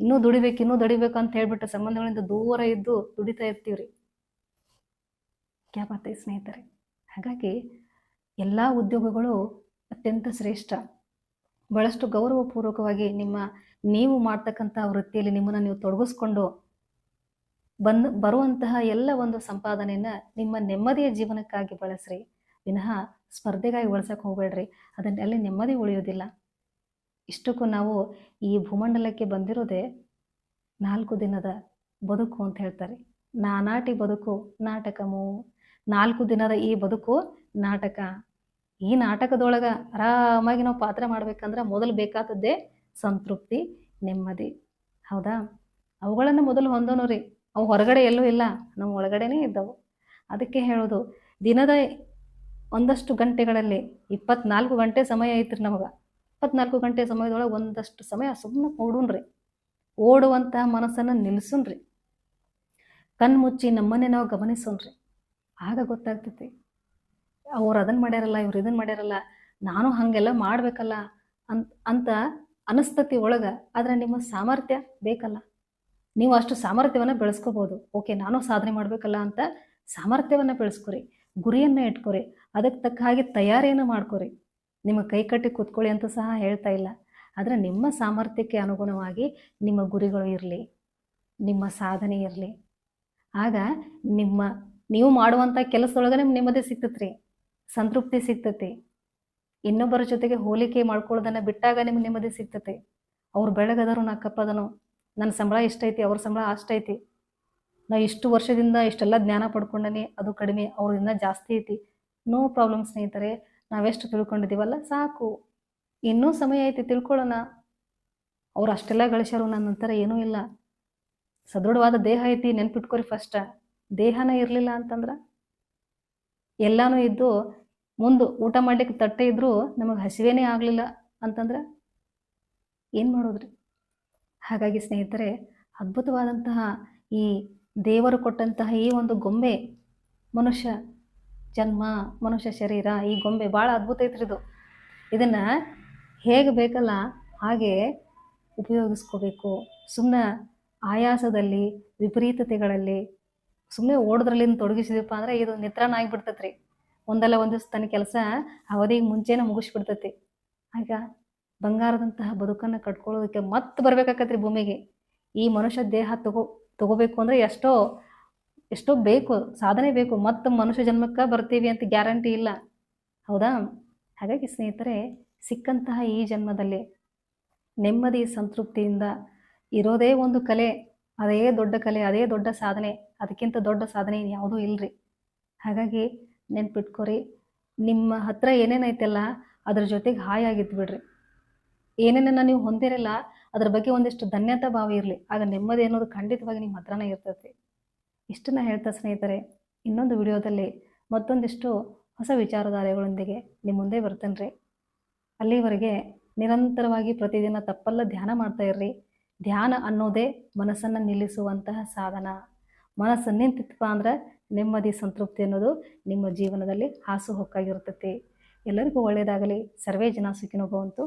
ಇನ್ನೂ ದುಡಿಬೇಕು ಇನ್ನೂ ದುಡಿಬೇಕು ಅಂತ ಹೇಳ್ಬಿಟ್ಟು ಸಂಬಂಧಗಳಿಂದ ದೂರ ಇದ್ದು ದುಡಿತಾ ಇರ್ತೀವ್ರಿ. ಕ್ಯಾಪಾತೈ ಸ್ನೇಹಿತರೆ. ಹಾಗಾಗಿ ಎಲ್ಲ ಉದ್ಯೋಗಗಳು ಅತ್ಯಂತ ಶ್ರೇಷ್ಠ. ಬಹಳಷ್ಟು ಗೌರವಪೂರ್ವಕವಾಗಿ ನಿಮ್ಮ ನೀವು ಮಾಡ್ತಕ್ಕಂತಹ ವೃತ್ತಿಯಲ್ಲಿ ನಿಮ್ಮನ್ನು ನೀವು ತೊಡಗಿಸ್ಕೊಂಡು ಬಂದು, ಬರುವಂತಹ ಎಲ್ಲ ಒಂದು ಸಂಪಾದನೆಯನ್ನು ನಿಮ್ಮ ನೆಮ್ಮದಿಯ ಜೀವನಕ್ಕಾಗಿ ಬಳಸ್ರಿ. ವಿನಃ ಸ್ಪರ್ಧೆಗಾಗಿ ಬಳಸಕ್ಕೆ ಹೋಗಬೇಡ್ರಿ. ಅದನ್ನೆಲ್ಲಿ ನೆಮ್ಮದಿ ಉಳಿಯೋದಿಲ್ಲ. ಇಷ್ಟಕ್ಕೂ ನಾವು ಈ ಭೂಮಂಡಲಕ್ಕೆ ಬಂದಿರೋದೇ ನಾಲ್ಕು ದಿನದ ಬದುಕು ಅಂತ ಹೇಳ್ತಾರೆ. ನಾನಾಟಿ ಬದುಕು, ನಾಟಕಮು. ನಾಲ್ಕು ದಿನದ ಈ ಬದುಕು, ನಾಟಕ. ಈ ನಾಟಕದೊಳಗೆ ಆರಾಮಾಗಿ ನಾವು ಪಾತ್ರ ಮಾಡ್ಬೇಕಂದ್ರೆ ಮೊದಲು ಬೇಕಾದದ್ದೇ ಸಂತೃಪ್ತಿ, ನೆಮ್ಮದಿ. ಹೌದಾ? ಅವುಗಳನ್ನು ಮೊದಲು ಹೊಂದೋನು ರೀ. ಅವು ಹೊರಗಡೆ ಎಲ್ಲೂ ಇಲ್ಲ. ನಮ್ಮ ಒಳಗಡೆನೇ ಇದ್ದವು. ಅದಕ್ಕೆ ಹೇಳೋದು, ದಿನದ ಒಂದಷ್ಟು ಗಂಟೆಗಳಲ್ಲಿ ಇಪ್ಪತ್ನಾಲ್ಕು ಗಂಟೆ ಸಮಯ ಐತ್ರಿ ನಮಗೆ. ಇಪ್ಪತ್ನಾಲ್ಕು ಗಂಟೆ ಸಮಯದೊಳಗೆ ಒಂದಷ್ಟು ಸಮಯ ಸುಮ್ಮನೆ ಓಡೂನ್ರಿ ಓಡುವಂತಹ ಮನಸ್ಸನ್ನು ನಿಲ್ಲಿಸುನ್ರಿ ಕಣ್ಣು ಮುಚ್ಚಿ ನಮ್ಮನ್ನೇ ನಾವು ಗಮನಿಸೋನ್ರಿ ಆಗ ಗೊತ್ತಾಗ್ತೈತಿ. ಅವ್ರು ಅದನ್ನು ಮಾಡ್ಯಾರಲ್ಲ, ಇವ್ರು ಇದನ್ನು ಮಾಡ್ಯಾರಲ್ಲ, ನಾನು ಹಾಗೆಲ್ಲ ಮಾಡಬೇಕಲ್ಲ ಅಂತ ಅಂತ ಅನಿಸ್ತತಿ ಒಳಗೆ ಆದರೆ ನಿಮ್ಮ ಸಾಮರ್ಥ್ಯ ಬೇಕಲ್ಲ. ನೀವು ಅಷ್ಟು ಸಾಮರ್ಥ್ಯವನ್ನು ಬೆಳೆಸ್ಕೋಬೋದು. ಓಕೆ, ನಾನು ಸಾಧನೆ ಮಾಡಬೇಕಲ್ಲ ಅಂತ ಸಾಮರ್ಥ್ಯವನ್ನು ಬೆಳೆಸ್ಕೊರಿ. ಗುರಿಯನ್ನು ಇಟ್ಕೊರಿ. ಅದಕ್ಕೆ ತಕ್ಕ ಹಾಗೆ ತಯಾರಿಯನ್ನು ಮಾಡ್ಕೊರಿ. ನಿಮ್ಮ ಕೈ ಕಟ್ಟಿ ಕೂತ್ಕೊಳ್ಳಿ ಅಂತ ಸಹ ಹೇಳ್ತಾ ಇಲ್ಲ. ಆದರೆ ನಿಮ್ಮ ಸಾಮರ್ಥ್ಯಕ್ಕೆ ಅನುಗುಣವಾಗಿ ನಿಮ್ಮ ಗುರಿಗಳು ಇರಲಿ. ನಿಮ್ಮ ಸಾಧನೆ ಇರಲಿ. ಆಗ ನಿಮ್ಮ, ನೀವು ಮಾಡುವಂಥ ಕೆಲಸದೊಳಗೆ ನೆಮ್ಮದಿ ಸಿಗ್ತೈತ್ರಿ. ಸಂತೃಪ್ತಿ ಸಿಗ್ತೈತಿ ಇನ್ನೊಬ್ಬರ ಜೊತೆಗೆ ಹೋಲಿಕೆ ಮಾಡ್ಕೊಳ್ಳೋದನ್ನ ಬಿಟ್ಟಾಗ ನಿಮ್ಗೆ ನೆಮ್ಮದಿ ಸಿಗ್ತೈತಿ. ಅವ್ರು ಬೆಳಗದರು ನಾ ಕಪ್ಪದನು. ನನ್ನ ಸಂಬಳ ಇಷ್ಟೈತಿ ಅವ್ರ ಸಂಬಳ ಅಷ್ಟೈತಿ. ನಾ ಇಷ್ಟು ವರ್ಷದಿಂದ ಇಷ್ಟೆಲ್ಲ ಜ್ಞಾನ ಪಡ್ಕೊಂಡನಿ, ಅದು ಕಡಿಮೆ ಅವ್ರಿಂದ ಜಾಸ್ತಿ ಐತಿ. ನೋ ಪ್ರಾಬ್ಲಮ್ ಸ್ನೇಹಿತರೆ, ನಾವೆಷ್ಟು ತಿಳ್ಕೊಂಡಿದ್ದೀವಲ್ಲ ಸಾಕು. ಇನ್ನೂ ಸಮಯ ಐತಿ ತಿಳ್ಕೊಳ್ಳೋಣ. ಅವ್ರು ಅಷ್ಟೆಲ್ಲ ಗಳಿಸ್ಯಾರು ನನ್ನ ನಂತರ ಏನೂ ಇಲ್ಲ. ಸದೃಢವಾದ ದೇಹ ಐತಿ, ನೆನ್ಪಿಟ್ಕೊರಿ ಫಸ್ಟ ದೇಹನ ಇರಲಿಲ್ಲ ಅಂತಂದ್ರೆ? ಎಲ್ಲಾನು ಇದ್ದು ಮುಂದೆ ಊಟ ಮಾಡ್ಲಿಕ್ಕೆ ತಟ್ಟೆ ಇದ್ದರೂ ನಮಗೆ ಹಸಿವೇನೇ ಆಗಲಿಲ್ಲ ಅಂತಂದ್ರೆ ಏನು ಮಾಡೋದ್ರಿ? ಹಾಗಾಗಿ ಸ್ನೇಹಿತರೆ, ಅದ್ಭುತವಾದಂತಹ ಈ ದೇವರು ಕೊಟ್ಟಂತಹ ಈ ಒಂದು ಗೊಂಬೆ, ಮನುಷ್ಯ ಜನ್ಮ, ಮನುಷ್ಯ ಶರೀರ, ಈ ಗೊಂಬೆ ಭಾಳ ಅದ್ಭುತ ಐತ್ರಿ ಇದು. ಇದನ್ನು ಹೇಗೆ ಬೇಕಲ್ಲ ಹಾಗೆ ಉಪಯೋಗಿಸ್ಕೋಬೇಕು. ಸುಮ್ಮನೆ ಆಯಾಸದಲ್ಲಿ, ವಿಪರೀತತೆಗಳಲ್ಲಿ ಸುಮ್ಮನೆ ಓಡೋದ್ರಲ್ಲಿ ತೊಡಗಿಸಿದಪ್ಪ ಅಂದರೆ ಇದು ನಿತ್ರಾಣ ಆಗಿಬಿಡ್ತೈತೆ ರೀ ಒಂದಲ್ಲ ಒಂದು ತನ್ನ ಕೆಲಸ ಅವಧಿಗೆ ಮುಂಚೆನೇ ಮುಗಿಸ್ಬಿಡ್ತೈತಿ. ಆಗ ಬಂಗಾರದಂತಹ ಬದುಕನ್ನು ಕಟ್ಕೊಳ್ಳೋದಕ್ಕೆ ಮತ್ತೆ ಬರ್ಬೇಕಾಕತ್ರಿ ಭೂಮಿಗೆ. ಈ ಮನುಷ್ಯ ದೇಹ ತಗೋ, ತಗೋಬೇಕು ಅಂದರೆ ಎಷ್ಟೋ ಎಷ್ಟೋ ಬೇಕು, ಸಾಧನೆ ಬೇಕು. ಮತ್ತು ಮನುಷ್ಯ ಜನ್ಮಕ್ಕೆ ಬರ್ತೀವಿ ಅಂತ ಗ್ಯಾರಂಟಿ ಇಲ್ಲ. ಹೌದಾ? ಹಾಗಾಗಿ ಸ್ನೇಹಿತರೆ, ಸಿಕ್ಕಂತಹ ಈ ಜನ್ಮದಲ್ಲಿ ನೆಮ್ಮದಿ, ಸಂತೃಪ್ತಿಯಿಂದ ಇರೋದೇ ಒಂದು ಕಲೆ, ಅದೇ ದೊಡ್ಡ ಕಲೆ, ಅದೇ ದೊಡ್ಡ ಸಾಧನೆ, ಅದಕ್ಕಿಂತ ದೊಡ್ಡ ಸಾಧನೆ ಯಾವುದೂ ಇಲ್ಲರಿ ಹಾಗಾಗಿ ನೆನ್ಪಿಟ್ಕೊರಿ. ನಿಮ್ಮ ಹತ್ರ ಏನೇನೈತಲ್ಲ ಅದ್ರ ಜೊತೆಗೆ ಹಾಯಾಗಿದ್ದು ಬಿಡ್ರಿ. ಏನೇನನ್ನ ನೀವು ಹೊಂದಿರಲ್ಲ, ಅದ್ರ ಬಗ್ಗೆ ಒಂದಿಷ್ಟು ಧನ್ಯತಾ ಭಾವ ಇರಲಿ. ಆಗ ನೆಮ್ಮದಿ ಅನ್ನೋದು ಖಂಡಿತವಾಗಿ ನಿಮ್ಮ ಹತ್ರನೇ ಇರ್ತೈತಿ. ಇಷ್ಟನ್ನ ಹೇಳ್ತಾ ಸ್ನೇಹಿತರೆ, ಇನ್ನೊಂದು ವಿಡಿಯೋದಲ್ಲಿ ಮತ್ತೊಂದಿಷ್ಟು ಹೊಸ ವಿಚಾರಧಾರೆಗಳೊಂದಿಗೆ ನಿಮ್ಮ ಮುಂದೆ ಬರ್ತೇನೆ ರೀ ಅಲ್ಲಿವರೆಗೆ ನಿರಂತರವಾಗಿ ಪ್ರತಿದಿನ ತಪ್ಪಲ್ಲ ಧ್ಯಾನ ಮಾಡ್ತಾ ಇರ್ರಿ. ಧ್ಯಾನ ಅನ್ನೋದೇ ಮನಸ್ಸನ್ನು ನಿಲ್ಲಿಸುವಂತಹ ಸಾಧನ. ಮನಸ್ಸು ನಿಂತಿತ್ತಪ್ಪ ಅಂದ್ರೆ ನೆಮ್ಮದಿ ಸಂತೃಪ್ತಿ ಅನ್ನೋದು ನಿಮ್ಮ ಜೀವನದಲ್ಲಿ ಹಾಸು ಹೊಕ್ಕಾಗಿರ್ತೈತಿ ಎಲ್ಲರಿಗೂ ಒಳ್ಳೆಯದಾಗಲಿ ಸರ್ವೇ ಜನ ಸುಖಿನೋ ಭವಂತು